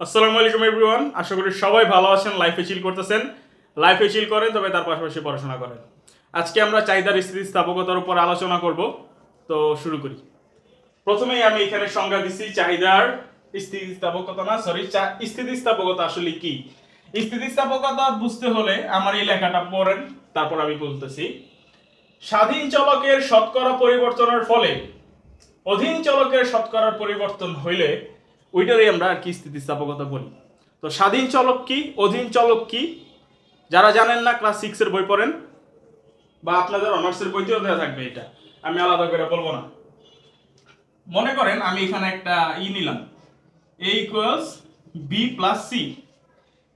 আসসালামু আলাইকুম এভরিওয়ান আশা করি সবাই ভালো আছেন লাইফে চিল করতেছেন। লাইফে চিল করেন, তবে তার পাশাপাশি পড়াশোনা করেন। আজকে আমরা চাহিদার স্থিতিস্থাপকতার উপর আলোচনা করব। তো শুরু করি। প্রথমেই আমি এখানে সংজ্ঞা দিচ্ছি চাহিদার স্থিতিস্থাপকতা না সরি স্থিতিস্থাপকতা আসলে কি? স্থিতিস্থাপকতা বুঝতে হলে আমার এই লেখাটা পড়েন, তারপর আমি বলতেছি। স্বাধীন চলকের শতকরা পরিবর্তনের ফলে, অধীন চলকের শতকরার পরিবর্তন হইলে ওইটারই আমরা আর কি স্থিতিস্থাপকতা বলি। তো স্বাধীন চলক কি, অধীন চলক কি? যারা জানেন না ক্লাস সিক্সের বই পড়েন, বা আপনাদের অনার্সের বইতেও দেওয়া থাকবে এটা। আমি আলাদা করে বলব না। মনে করেন আমি এখানে একটা ই নিলাম। A equals B plus C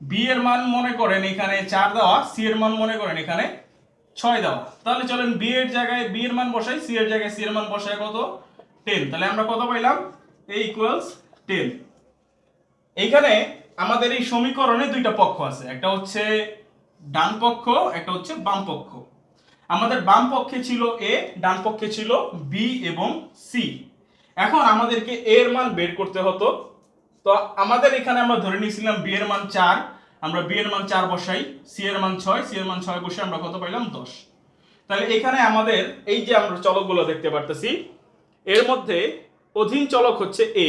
B এর মান মনে করেন এখানে চার দেওয়া সি এর মান মনে করেন এখানে ছয় দেওয়া। তাহলে চলেন বি এর জায়গায় বি এর মান বসাই সি এর জায়গায় সি এর মান বসাই কত? টেন তাহলে আমরা কত পাইলাম? A equals ten. এইখানে আমাদের এই সমীকরণে দুইটা পক্ষ আছে। একটা হচ্ছে ডান পক্ষ, একটা হচ্ছে বাম পক্ষ। আমাদের বাম পক্ষে ছিল এ, ডান পক্ষে ছিল বি এবং সি। এখন আমাদেরকে এ এর মান বের করতে হতো। তো আমাদের এখানে আমরা ধরে নিয়েছিলাম বি এর মান চার। আমরা বি এর মান চার বসাই, সি এর মান ছয়, সি এর মান ছয় বসে আমরা কত পাইলাম? দশ। তাহলে এখানে আমাদের এই যে আমরা চলকগুলো দেখতে পারতেছি, এর মধ্যে অধীন চলক হচ্ছে এ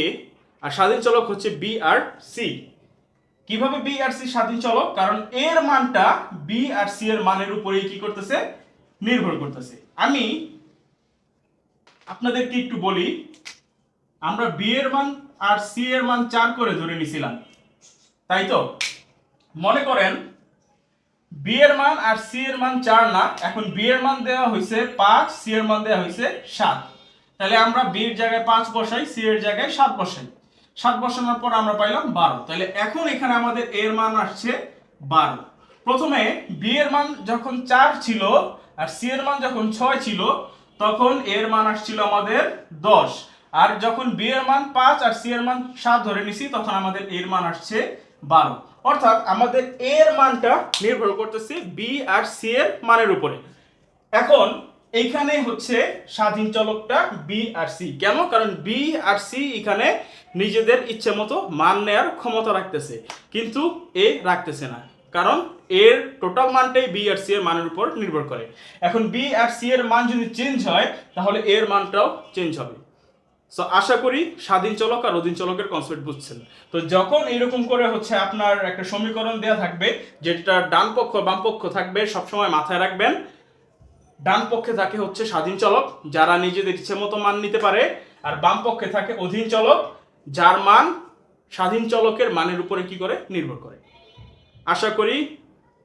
আর স্বাধীন চলক হচ্ছে বি আর সি কীভাবে বি আর সি স্বাধীন চলক? কারণ এর মানটা বি আর সি এর মানের উপরেই কি করতেছে? নির্ভর করতেছে। আমি আপনাদেরকে একটু বলি, আমরা বি এর মান আর সি এর মান চার করে ধরে নিছিলাম। তাই তো? মনে করেন বি এর মান আর সি এর মান চার না, এখন বি এর মান দেওয়া হয়েছে পাঁচ সি এর মান দেওয়া হয়েছে সাত। তাহলে আমরা বি এর জায়গায় পাঁচ বসাই সি এর জায়গায় সাত বসাই। সাত বসানোর পর আমরা পাইলাম বারো। তাহলে এখন এখানে আমাদের এর মান আসছে বারো। প্রথমে বি এর মান যখন চার ছিল আর সি এর মান যখন ছয় ছিল, তখন এর মান আসছিল আমাদের দশ। আর যখন বি এর মান পাঁচ আর সি এর মান সাত ধরে নিছি, তখন আমাদের এর মান আসছে বারো। অর্থাৎ আমাদের এর মানটা নির্ভর করতেছে বি আর সি এর মানের উপরে। এখন এইখানে হচ্ছে স্বাধীন চলকটা বি আর সি কেন? কারণ বি আর সি এখানে নিজেদের ইচ্ছে মতো মান নেয়ার ক্ষমতা রাখতেছে। কিন্তু এ রাখতেছে না। কারণ এর টোটাল মানটাই বি আর সি এর মানের উপর নির্ভর করে। এখন বি আর সি এর মান যদি চেঞ্জ হয়, তাহলে এর মানটাও চেঞ্জ হবে। সো আশা করি স্বাধীন চলক আর অধীন চলকের কনসেপ্ট বুঝছেন। তো যখন এরকম করে হচ্ছে আপনার একটা সমীকরণ দেওয়া থাকবে, যেটা ডান পক্ষ বাম পক্ষ থাকবে, সবসময় মাথায় রাখবেন ডান পক্ষে থাকে হচ্ছে স্বাধীন চলক, যারা নিজেদের ইচ্ছে মতো মান নিতে পারে, আর বাম পক্ষে থাকে অধীন চলক, যার মান স্বাধীন চলকের মানের উপরে কি করে? নির্ভর করে। আশা করি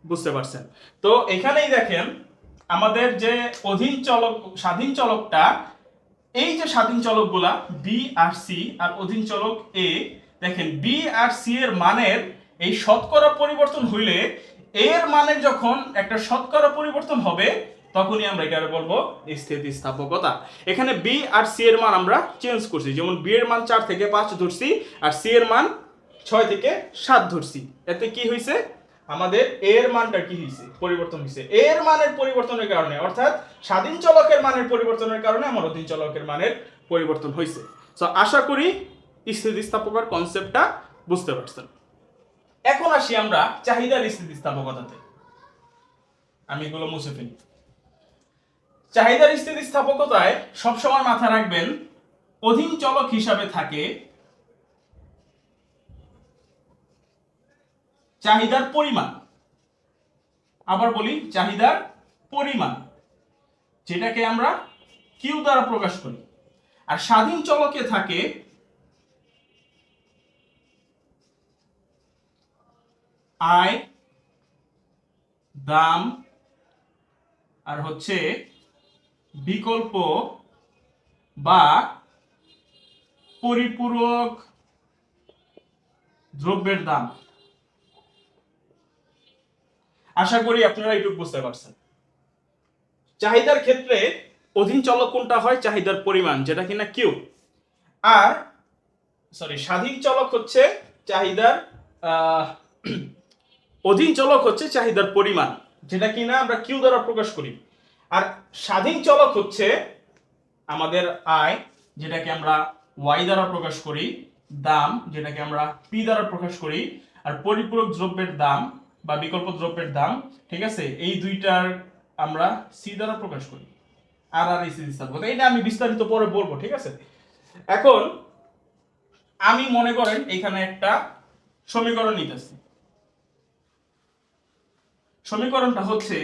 বুঝতে পারছেন। তো এখানেই দেখেন, আমাদের যে অধীন চলক, স্বাধীন চলকটা, এই যে স্বাধীন চলকগুলা বি আর সি আর অধীন চলক এ দেখেন বি আর সি এর মানের এই শতকরা পরিবর্তন হইলে, এর মানের যখন একটা শতকরা পরিবর্তন হবে তখনই আমরা এটাকে বলব স্থিতিস্থাপকতা। এখানে বি আর সি এর মান আমরা চেঞ্জ করছি। যেমন বি এর মান চার থেকে পাঁচ ধরছি আর সি এর মান ছয় থেকে সাত ধরছি। এতে কি হয়েছে আমাদের এর মানটা কি হয়েছে পরিবর্তন হয়েছে এর মানের পরিবর্তনের কারণে, অর্থাৎ স্বাধীন চলকের মানের পরিবর্তনের কারণে আমার অধীন চলকের মানের পরিবর্তন হয়েছে তো আশা করি স্থিতিস্থাপকের কনসেপ্টটা বুঝতে পারছেন। এখন আসি আমরা চাহিদার স্থিতিস্থাপকতাতে। আমি এগুলো মুছে ফেলি। চাহিদার স্থিতিস্থাপকতায় সবসময় মাথা রাখবেন, অধীন চলক হিসাবে থাকে। চাহিদার পরিমাণ। আবার বলি, চাহিদার পরিমাণ, যেটাকে আমরা কিউ দ্বারা প্রকাশ করি। আর স্বাধীন চলকে থাকে আয়, দাম, আর হচ্ছে বিকল্প বা পরিপূরক দ্রব্যের দাম। আশা করি আপনারা এইটুকু বুঝতে পারছেন। চাহিদার ক্ষেত্রে অধীন চলক কোনটা হয়? চাহিদার পরিমাণ, যেটা কিনা কিউ। আর সরি স্বাধীন চলক হচ্ছে চাহিদার অধীন চলক হচ্ছে চাহিদার পরিমাণ, যেটা কিনা আমরা কিউ দ্বারা প্রকাশ করি। আর স্বাধীন চলক হচ্ছে আমাদের আয়, যেটাকে আমরা ওয়াই দ্বারা প্রকাশ করি, দাম, যেটাকে আমরা পি দ্বারা প্রকাশ করি, আর পরিপূরক দ্রব্যের দাম বা বিকল্প দ্রব্যের দাম, ঠিক আছে? এই দুইটার আমরা সি দ্বারা প্রকাশ করি। আর আর এই এটা আমি বিস্তারিত পরে বলব, ঠিক আছে? এখন আমি মনে করেন এখানে একটা সমীকরণ নিতেছি। সমীকরণটা হচ্ছে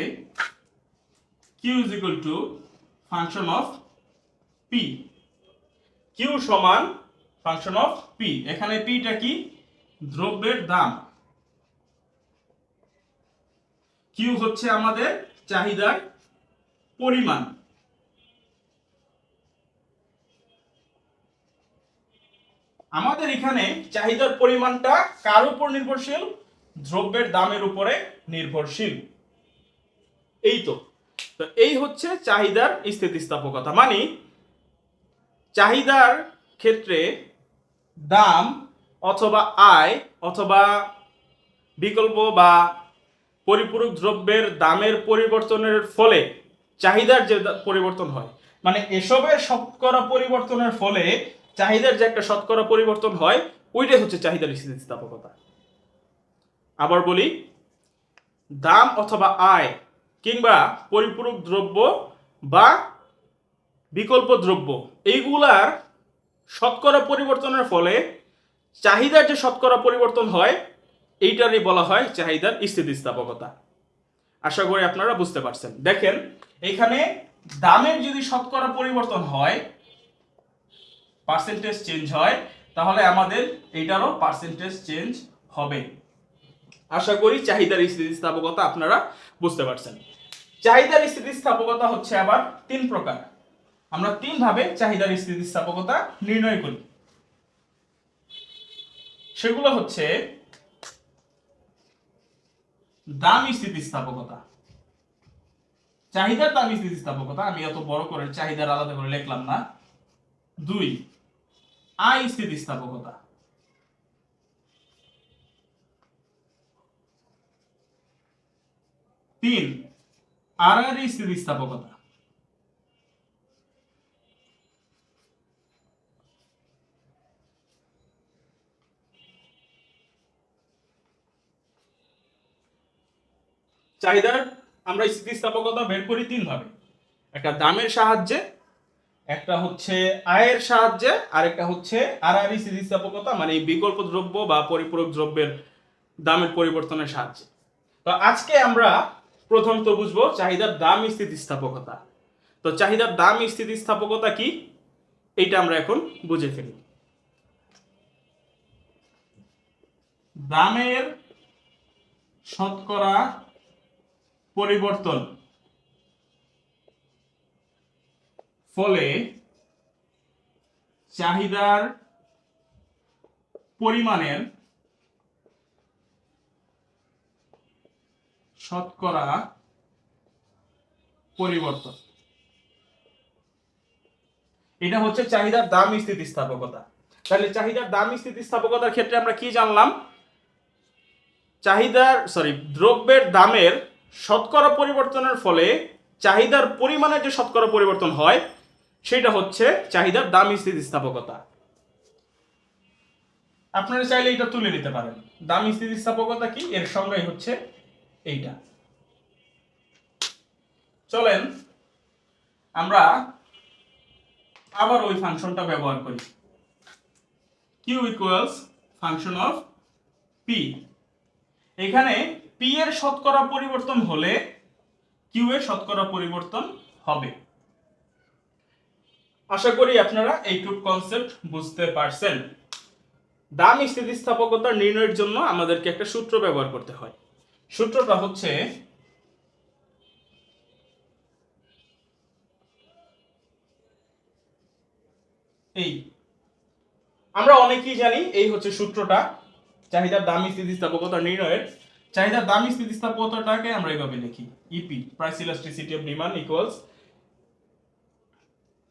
Q is equal to function of P Q সমান ফাংশন অফ পি এখানে পিটা কি? দ্রব্যের দাম। কিউ হচ্ছে আমাদের চাহিদার পরিমাণ। আমাদের এখানে চাহিদার পরিমাণটা কার উপর নির্ভরশীল? দ্রব্যের দামের উপরে নির্ভরশীল। এই তো। তো এই হচ্ছে চাহিদার স্থিতিস্থাপকতা। মানে চাহিদার ক্ষেত্রে দাম অথবা আয় অথবা বিকল্প বা পরিপূরক দ্রব্যের দামের পরিবর্তনের ফলে চাহিদার যে পরিবর্তন হয় মানে এসবের শতকরা পরিবর্তনের ফলে চাহিদার যে একটা শতকরা পরিবর্তন হয়, ওইটাই হচ্ছে চাহিদার স্থিতিস্থাপকতা। আবার বলি, দাম অথবা আয় কিংবা পরিপূরক দ্রব্য বা বিকল্প দ্রব্য, এইগুলার শতকরা পরিবর্তনের ফলে চাহিদার যে শতকরা পরিবর্তন হয়, এইটারই বলা হয় চাহিদার স্থিতিস্থাপকতা। আশা করি আপনারা বুঝতে পারছেন। দেখেন, এখানে দামের যদি শতকরা পরিবর্তন হয় পার্সেন্টেজ চেঞ্জ হয়, তাহলে আমাদের এইটারও পার্সেন্টেজ চেঞ্জ হবে। আশা করি চাহিদার স্থিতিস্থাপকতা আপনারা বুঝতে পারছেন। চাহিদার স্থিতিস্থাপকতা হচ্ছে আবার তিন প্রকার। আমরা তিন ভাবে চাহিদার স্থিতিস্থাপকতা নির্ণয় করি। সেগুলো হচ্ছে দাম স্থিতিস্থাপকতা। চাহিদার দাম স্থিতিস্থাপকতা, আমি এত বড় করে চাহিদার আলাদা করে লিখলাম না। দুই, আয় স্থিতিস্থাপকতা। তিন আর স্থিতিস্থাপকতা। চাহিদার, আমরা স্থিতিস্থাপকতা বের করি তিন ভাবে। একটা দামের সাহায্যে, একটা হচ্ছে আয়ের সাহায্যে আর একটা হচ্ছে আর আর স্থিতিস্থাপকতা মানে বিকল্প দ্রব্য বা পরিপূরক দ্রব্যের দামের পরিবর্তনের সাহায্যে। তো আজকে আমরা প্রথমত বুঝব চাহিদার দাম স্থিতিস্থাপকতা। তো চাহিদার দাম স্থিতিস্থাপকতা কি? এইটা আমরা এখন বুঝে ফেলি। দামের শতকরা পরিবর্তন ফলে চাহিদার পরিমাণের শতকরা পরিবর্তন। এটা হচ্ছে চাহিদার দাম স্থিতিস্থাপকতা। তাহলে চাহিদার দাম স্থিতিস্থাপকতার ক্ষেত্রে আমরা কি জানলাম? চাহিদার সরি দ্রব্যের দামের শতকরা পরিবর্তনের ফলে চাহিদার পরিমাণে যে শতকরা পরিবর্তন হয়, সেটা হচ্ছে চাহিদার দাম স্থিতিস্থাপকতা। আপনারা চাইলে এটা তুলে নিতে পারেন। দাম স্থিতিস্থাপকতা কি? এর সংজ্ঞাই হচ্ছে এইটা। চলেন, আমরা আবার ওই ফাংশনটা ব্যবহার করি। Q equals function of P এখানে পি এর শতকরা পরিবর্তন হলে কিউ এর শতকরা পরিবর্তন হবে। আশা করি আপনারা এইটুক কনসেপ্ট বুঝতে পারছেন। দাম স্থিতিস্থাপকতা নির্ণয়ের জন্য আমাদেরকে একটা সূত্র ব্যবহার করতে হয়। সূত্রটা হচ্ছে এই। আমরা অনেকেই জানি এই হচ্ছে সূত্রটা। চাহিদার দাম স্থিতিস্থাপকতা নির্ণয়ের। চাহিদার দাম স্থিতিস্থাপকতাটাকে আমরা এইভাবে লিখি। EP price elasticity of demand equals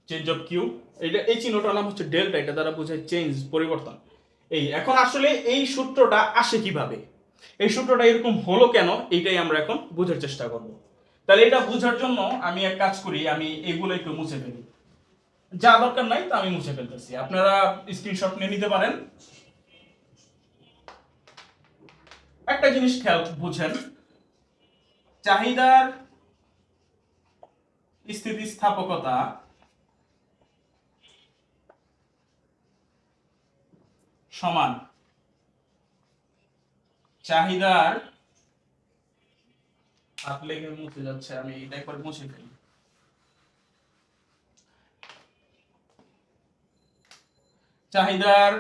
change of Q এটা, এই চিহ্নটার নাম হচ্ছে ডেল্টা এটা দ্বারা বোঝায় চেঞ্জ পরিবর্তন। এই, এখন আসলে এই সূত্রটা আসে কীভাবে? এই সূত্রটা এরকম হলো কেন? এটাই আমরা এখন বোঝার চেষ্টা করব। তাহলে এটা বোঝার জন্য আমি এক কাজ করি, আমি এগুলো একটু মুছে ফেলি। যা দরকার নাই তা আমি মুছে ফেলতেছি। আপনারা স্ক্রিনশট নিয়ে নিতে পারেন। একটা জিনিস খেয়াল বুঝেন, চাহিদার স্থিতিস্থাপকতা সমান। চাহিদার হাত লেগে মুছে যাচ্ছে, আমি এটা একবার মুছে ফেলি। চাহিদার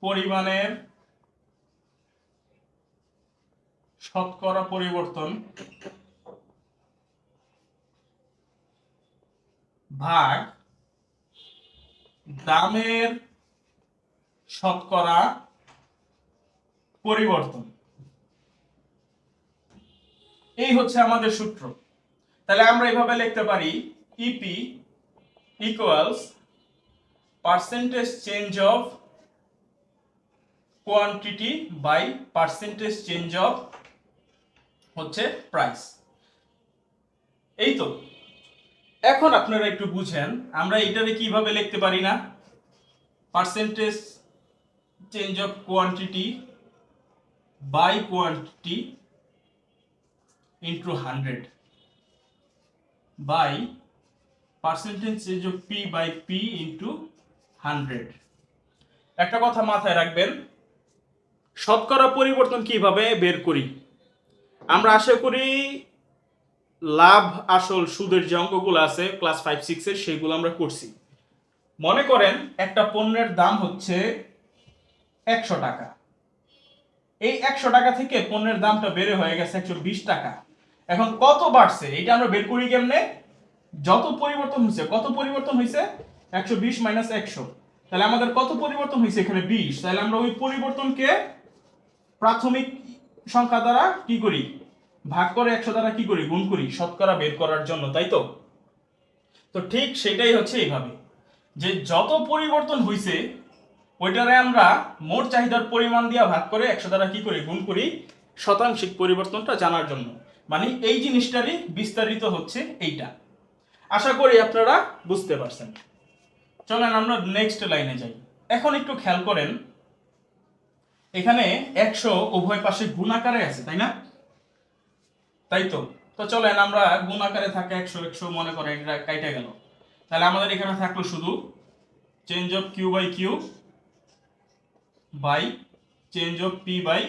পরিমাণের শতকরা পরিবর্তন ভাগ দামের শতকরা পরিবর্তন। এই হচ্ছে আমাদের সূত্র। তাহলে আমরা এভাবে লিখতে পারি EP equals percentage change of quantity by percentage change of হচ্ছে প্রাইস এই তো। এখন আপনারা একটু বুঝেন, আমরা এটারে কীভাবে লিখতে পারি না? Percentage change of quantity by quantity into hundred by percentage change of P by P into hundred একটা কথা মাথায় রাখবেন, শতকরা পরিবর্তন কীভাবে বের করি? আমরা আশা করি লাভ, আসল সুদের যে অঙ্কগুলো আছে ক্লাস ফাইভ সিক্সের সেইগুলো আমরা করছি। মনে করেন একটা পণ্যের দাম হচ্ছে একশো টাকা। এই একশো টাকা থেকে পণ্যের দামটা বেড়ে হয়ে গেছে একশো বিশ টাকা। এখন কত বাড়ছে? এটা আমরা বের করি কেমনে? যত পরিবর্তন হয়েছে কত পরিবর্তন হয়েছে একশো বিশ মাইনাস একশো। তাহলে আমাদের কত পরিবর্তন হয়েছে এখানে বিশ? তাহলে আমরা ওই পরিবর্তনকে প্রাথমিক সংখ্যা দ্বারা কি করি? ভাগ করে একশো দ্বারা কি করি? গুণ করি, শতকরা বের করার জন্য, তাই তো? তো ঠিক সেটাই হচ্ছে এইভাবে। যে যত পরিবর্তন হয়েছে ওইটারে আমরা মোট চাহিদার পরিমাণ দিয়ে ভাগ করে একশো দ্বারা কি করি? গুণ করি শতাংশিক পরিবর্তনটা জানার জন্য। মানে এই জিনিসটারই বিস্তারিত হচ্ছে এইটা। আশা করি আপনারা বুঝতে পারছেন। চলেন আমরা নেক্সট লাইনে যাই। এখন একটু খেয়াল করেন, এখানে একশো উভয় পাশে গুণ আকারে আছে, তাই না? তাই তো? তো চলেন আমরা গুণ আকারে থাকে একশো একশো মনে করে এটা কাইটা গেল। তাহলে আমাদের এখানে থাকল শুধু change of Q by Q by change of P by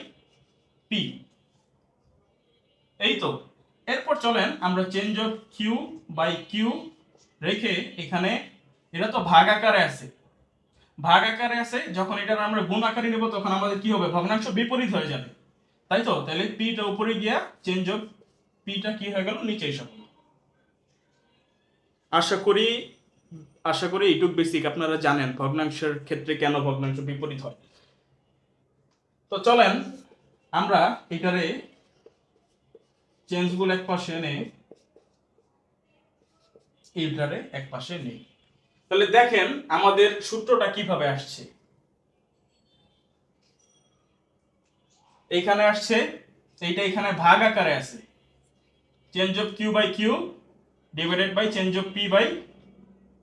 P এই তো? এরপর চলেন আমরা change of Q by Q রেখে এখানে, এটা তো ভাগ আকারে আছে। ভাগ আকারে আছে, যখন এটা আমরা গুণ আকারে নেব, তখন আমাদের কি হবে? ভগ্নাংশ বিপরীত হয়ে যাবে। তাই তো? তাহলে পিটা উপরে গিয়া চেঞ্জ অফ পিটা কি হয়ে গেল? নিচে এসে আশা করি আশা করি এইটুক বেসিক আপনারা জানেন, ভগ্নাংশের ক্ষেত্রে কেন ভগ্নাংশ বিপরীত হয়। তো চলেন, আমরা এটারে চেঞ্জগুলো এক পাশে এনে এইটারে এক পাশে নেই। তাহলে দেখেন আমাদের সূত্রটা কীভাবে আসছে। এইখানে আসছে, এইটা এখানে ভাগ আকারে আছে। Change of Q by Q divided by change of P by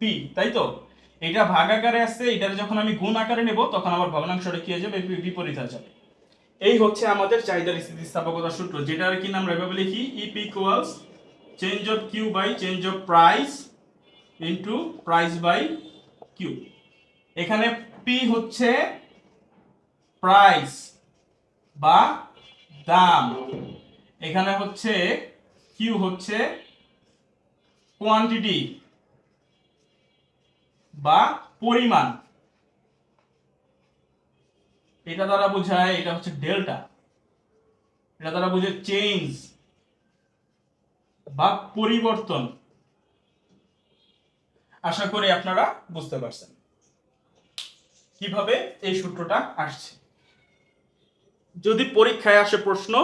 P, তাই তো? এটা ভাগ আকারে আসছে এটার যখন আমি গুণ আকারে নেব, তখন আমার ভগ্নাংশটা কি হয়ে যাবে? বিপরীত হয়ে যাবে। এই হচ্ছে আমাদের চাহিদার স্থিতিস্থাপকতার সূত্র, যেটার আর কি আমরা এভাবে লিখি EP equals change of Q by change of price into price by Q এখানে পি হচ্ছে প্রাইস বা দাম। এখানে হচ্ছে কিউ হচ্ছে কোয়ান্টিটি বা পরিমাণ। এটা দ্বারা বোঝায় এটা হচ্ছে ডেল্টা। এটা দ্বারা বোঝায় চেঞ্জ বা পরিবর্তন। আশা করি আপনারা বুঝতে পারছেন কীভাবে এই সূত্রটা আসছে। যদি পরীক্ষায় আসে প্রশ্ন,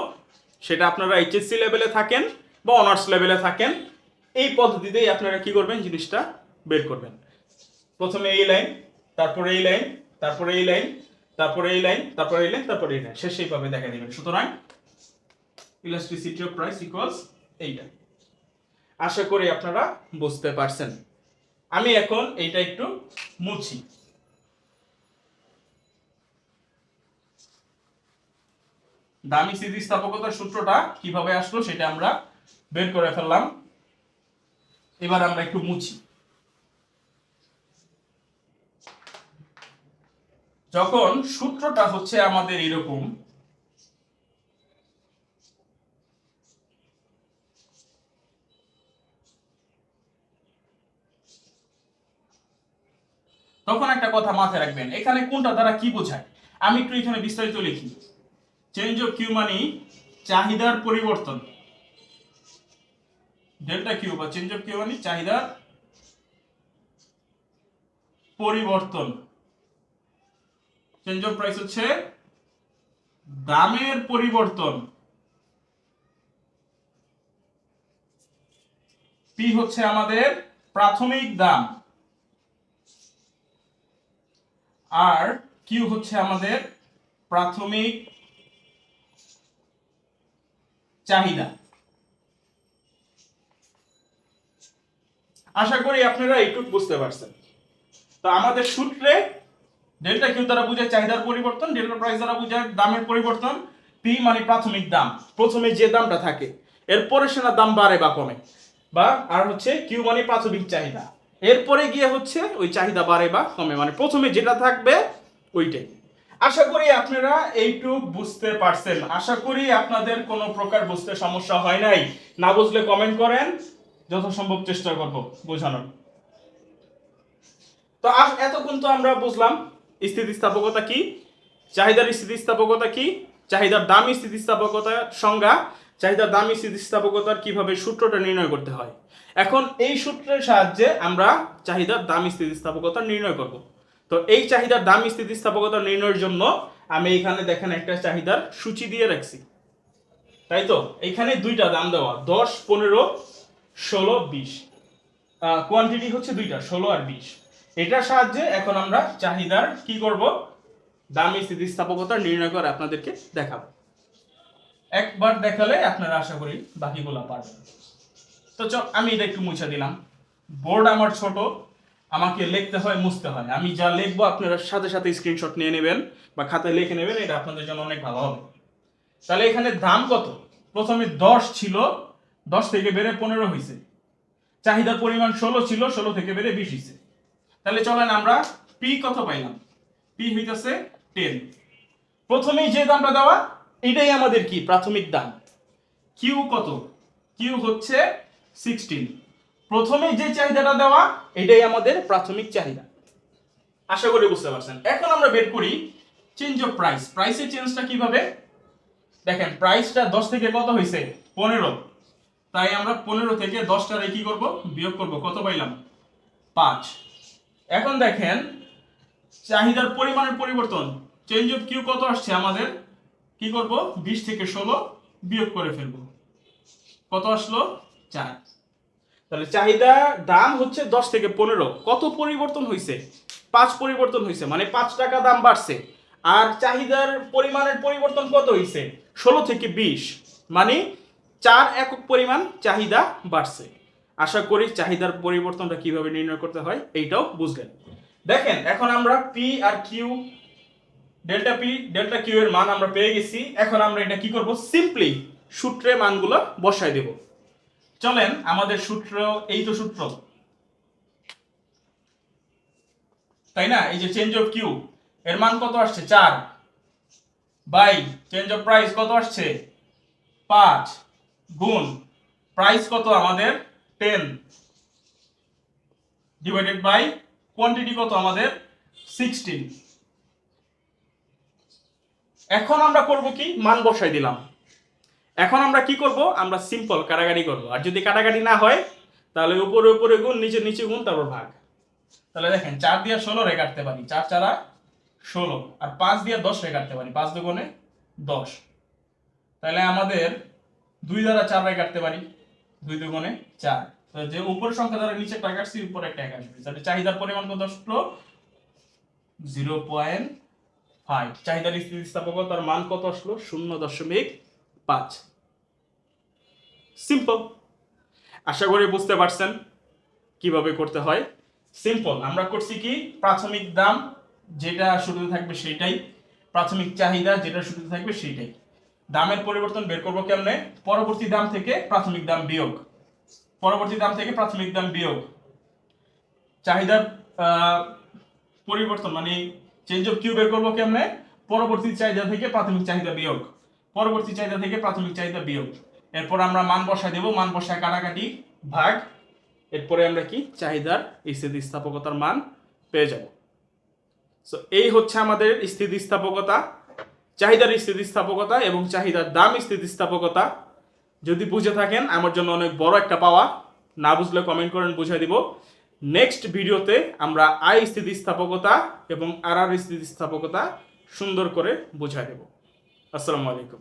সেটা আপনারা এইচএসসি লেভেলে থাকেন বা অনার্স লেভেলে থাকেন, এই পদ্ধতিতেই আপনারা কি করবেন, জিনিসটা বের করবেন। প্রথমে এই লাইন, তারপরে এই লাইন, তারপরে এই লাইন তারপরে এই লাইন, তারপরে এই লাইন, তারপরে এই লাইন। শেষ এইভাবে দেখা দিবেন। সুতরাং ইলাস্ট্রিসিটি অফ প্রাইস ইকুয়ালস এইটা। আশা করি আপনারা বুঝতে পারছেন। আমি এখন এইটা একটু মুছি। দামি স্থিতিস্থাপকতার সূত্রটা কীভাবে আসলো সেটা আমরা বের করে ফেললাম। এবার আমরা একটু মুছি। যখন সূত্রটা হচ্ছে আমাদের এরকম, তখন একটা কথা মাথায় রাখবেন, এখানে কোনটা দ্বারা কি বোঝায়? আমি একটু এখানে বিস্তারিত লিখি। চেঞ্জ অফ কিউ মানি চাহিদার পরিবর্তন। ডেল্টা কিউ বা চেঞ্জ অফ কিউ মানে চাহিদার পরিবর্তন। চেঞ্জ অফ প্রাইস হচ্ছে দামের পরিবর্তন। পি হচ্ছে আমাদের প্রাথমিক দাম। আর কিউ হচ্ছে আমাদের প্রাথমিক চাহিদা। আশা করি আপনারা এইটুক বুঝতে পারছেন। তো আমাদের সূত্রে ডেল্টা কিউ দ্বারা বোঝায় চাহিদার পরিবর্তন ডেল্টা প্রাইস দ্বারা বোঝায় দামের পরিবর্তন পি মানে প্রাথমিক দাম। প্রথমে যে দামটা থাকে, এরপরে সেটা দাম বাড়ে বা কমে। বা, আর হচ্ছে কিউ মানে প্রাথমিক চাহিদা। এরপরে গিয়ে হচ্ছে ওই চাহিদা বাড়ে বা কমে। মানে প্রথমে যেটা থাকবে, ওইটাই। আশা করি আপনারা এইটুক বুঝতে পারছেন। আশা করি আপনাদের কোনো প্রকার বুঝতে সমস্যা হয় নাই। না বুঝলে কমেন্ট করেন। যথাসম্ভব চেষ্টা করব বোঝানোর। তো এতক্ষণ তো আমরা বুঝলাম স্থিতিস্থাপকতা কি? চাহিদার স্থিতিস্থাপকতা কি? চাহিদার দাম স্থিতিস্থাপকতার সংজ্ঞা। চাহিদার দাম স্থিতিস্থাপকতার কীভাবে সূত্রটা নির্ণয় করতে হয়? এখন এই সূত্রের সাহায্যে আমরা চাহিদার দাম স্থিতিস্থাপকতা নির্ণয় করব। তো এই চাহিদার দাম স্থিতিস্থাপকতা নির্ণয়ের জন্য আমি এখানে দেখেন একটা চাহিদার সূচি দিয়ে রাখছি। তাই তো? এখানে দুইটা দাম দেওয়া, দশ, পনেরো, ষোলো, বিশ। কোয়ান্টিটি হচ্ছে দুইটা, ষোলো আর বিশ। এটার সাহায্যে এখন আমরা চাহিদার কি করব? দামি স্থিতিস্থাপকতা নির্ণয় করে আপনাদেরকে দেখাবো। একবার দেখালে আপনারা আশা করি বাকিগুলো পারবেন। তো চ আমি এটা একটু মুছে দিলাম। বোর্ড আমার ছোট, আমাকে লিখতে হয়, মুছতে হয়। আমি যা লিখব আপনারা সাথে সাথে স্ক্রিনশট নিয়ে নেবেন বা খাতায় লিখে নেবেন, এটা আপনাদের জন্য অনেক ভালো হবে। তাহলে এখানে দাম কত? প্রথমে দশ ছিল, দশ থেকে বেড়ে পনেরো হয়েছে চাহিদার পরিমাণ ষোলো ছিল, ষোলো থেকে বেড়ে বিশ হয়েছে তাহলে চলেন আমরা পি কত পাইলাম? পি হইতেছে টেন প্রথমেই যে দামটা দেওয়া, এটাই আমাদের কি? প্রাথমিক দাম। কিউ কত? কিউ হচ্ছে সিক্সটিন প্রথমে যে চাহিদাটা দেওয়া, এটাই আমাদের প্রাথমিক চাহিদা। আশা করি বুঝতে পারছেন। এখন আমরা বের করি চেঞ্জ অফ প্রাইস প্রাইসের চেঞ্জটা কীভাবে? দেখেন প্রাইসটা দশ থেকে কত হয়েছে পনেরো। তাই আমরা পনেরো থেকে দশটারে কি করব? বিয়োগ করব। কত পাইলাম? পাঁচ। এখন দেখেন, চাহিদার পরিমাণের পরিবর্তন। চেঞ্জ অফ কিউ কত আসছে আমাদের? কি করব? বিশ থেকে ষোলো বিয়োগ করে ফেলব। কত আসলো? চার। তাহলে চাহিদা দাম হচ্ছে দশ থেকে পনেরো। কত পরিবর্তন হয়েছে পাঁচ পরিবর্তন হয়েছে মানে পাঁচ টাকা দাম বাড়ছে। আর চাহিদার পরিমাণের পরিবর্তন কত হয়েছে ষোলো থেকে বিশ। মানে চার একক পরিমাণ চাহিদা বাড়ছে। আশা করি চাহিদার পরিবর্তনটা কীভাবে নির্ণয় করতে হয় এইটাও বুঝলেন। দেখেন, এখন আমরা পি আর Q delta P delta Q এর মান আমরা পেয়ে গেছি। এখন আমরা এটা কি করব? সিম্পলি সূত্রে মানগুলো বসায় দেব। চলেন, আমাদের সূত্র, এই তো সূত্র। তাই না? এই যে চেঞ্জ অফ কিউ এর মান কত আসছে? চার। বাই চেঞ্জ অফ প্রাইস কত আসছে? পাঁচ। গুণ প্রাইস কত আমাদের? টেন ডিভাইডেড বাই কোয়ান্টিটি কত আমাদের? সিক্সটিন এখন আমরা করব কি? মান বসাই দিলাম। এখন আমরা কি করব? আমরা সিম্পল কাটাকাটি করব। আর যদি কাটাকাটি না হয়, তাহলে উপরে উপরে গুণ, নিচে নিচে গুণ, তারপর ভাগ। তাহলে দেখেন, চার দিয়ে ষোলো রে কাটতে পারি। চার চারা ষোলো। আর পাঁচ দিয়ে দশ রে কাটতে পারি। পাঁচ দুগুণে দশ। তাহলে আমাদের দুই দ্বারা চার রে কাটতে পারি। দুই দুগুণে চার। যে উপরের সংখ্যা দ্বারা নিচে টাকা কাটছি, উপরে একটা এক আসবে। তাহলে চাহিদার পরিমাণ কত আসলো? Zero point five. চাহিদার স্থিতিস্থাপকতার মান কত আসলো? শূন্য দশমিক পাঁচ। সিম্পল আশা করি বুঝতে পারছেন কীভাবে করতে হয়। সিম্পল আমরা করছি কি? প্রাথমিক দাম যেটা শুরুতে থাকবে সেটাই। প্রাথমিক চাহিদা যেটা শুরুতে থাকবে সেটাই। দামের পরিবর্তন বের করব কেমনে? পরবর্তী দাম থেকে প্রাথমিক দাম বিয়োগ। পরবর্তী দাম থেকে প্রাথমিক দাম বিয়োগ। চাহিদার পরিবর্তন মানে চেঞ্জ অফ কিউ বের করব কেমনে? পরবর্তী চাহিদা থেকে প্রাথমিক চাহিদা বিয়োগ। পরবর্তী চাহিদা থেকে প্রাথমিক চাহিদা বিয়োগ। এরপর আমরা মান বসায় দেব। মান বসায় কাটাকাটি ভাগ। এরপরে আমরা কি? চাহিদার স্থিতিস্থাপকতার মান পেয়ে যাব। সো এই হচ্ছে আমাদের স্থিতিস্থাপকতা। চাহিদার স্থিতিস্থাপকতা এবং চাহিদার দাম স্থিতিস্থাপকতা। যদি বুঝে থাকেন, আমার জন্য অনেক বড় একটা পাওয়া। না বুঝলে কমেন্ট করেন, বুঝাই দিব। নেক্সট ভিডিওতে আমরা আয় স্থিতিস্থাপকতা এবং আর আর স্থিতিস্থাপকতা সুন্দর করে বুঝাই দেব। আসসালামু আলাইকুম।